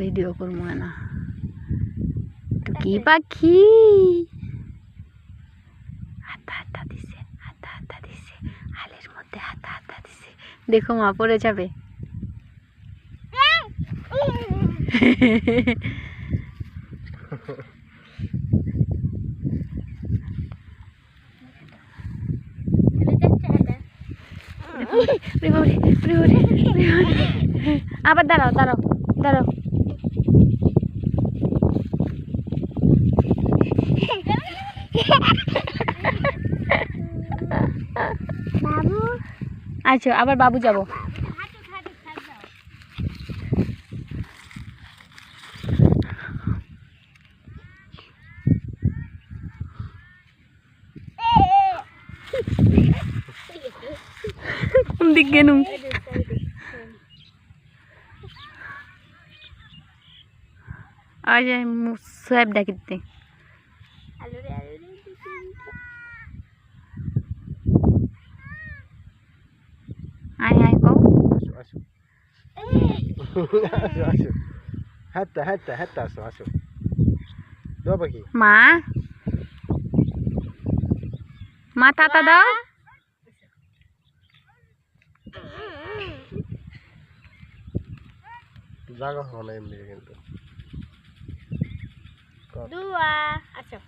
Video করব না তো কি পাখি হাতা হাতা দিছে হাতা হাতা দিছে হালের মধ্যে হাতা হাতা দিছে দেখো মা পড়ে যাবে। আবার দাঁড়াও দাঁড়াও দাঁড়াও। আচ্ছা আবার বাবু যাব। হাঁটু হাঁটু গেনু আজ সাহেব আলু রে আয় আয় কও। আসো আসো। হাঁটতে হাঁটতে হাঁটতে আসো আসো। দাও মা? মা তাতা দাও। জায়গা হবে না এমনি কিন্তু। দুয়া। আচ্ছা।